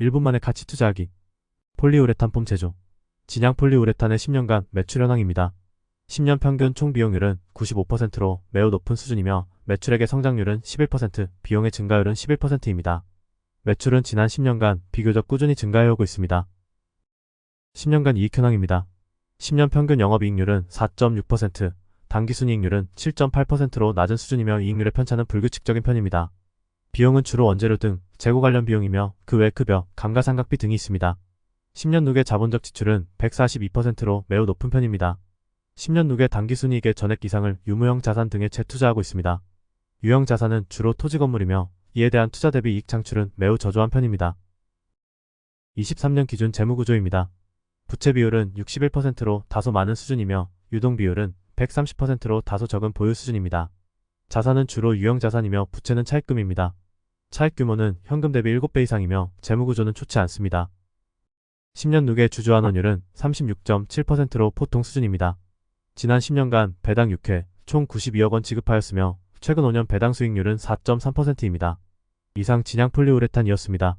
1분 만에 가치 투자하기. 폴리우레탄 폼 제조. 진양 폴리우레탄의 10년간 매출 현황입니다. 10년 평균 총 비용률은 95%로 매우 높은 수준이며 매출액의 성장률은 11%, 비용의 증가율은 11%입니다. 매출은 지난 10년간 비교적 꾸준히 증가해오고 있습니다. 10년간 이익 현황입니다. 10년 평균 영업이익률은 4.6%, 당기순이익률은 7.8%로 낮은 수준이며 이익률의 편차는 불규칙적인 편입니다. 비용은 주로 원재료 등 재고 관련 비용이며 그 외 급여, 감가상각비 등이 있습니다. 10년 누계 자본적 지출은 142%로 매우 높은 편입니다. 10년 누계 당기순이익의 전액 이상을 유무형 자산 등에 재투자하고 있습니다. 유형 자산은 주로 토지 건물이며 이에 대한 투자 대비 이익 창출은 매우 저조한 편입니다. 23년 기준 재무구조입니다. 부채 비율은 61%로 다소 많은 수준이며 유동 비율은 130%로 다소 적은 보유 수준입니다. 자산은 주로 유형 자산이며 부채는 차입금입니다. 차입 규모는 현금 대비 7배 이상이며 재무구조는 좋지 않습니다. 10년 누계 주주환 원율은 36.7%로 보통 수준입니다. 지난 10년간 배당 6회 총 92억 원 지급하였으며 최근 5년 배당 수익률은 4.3%입니다. 이상 진양 폴리우레탄이었습니다.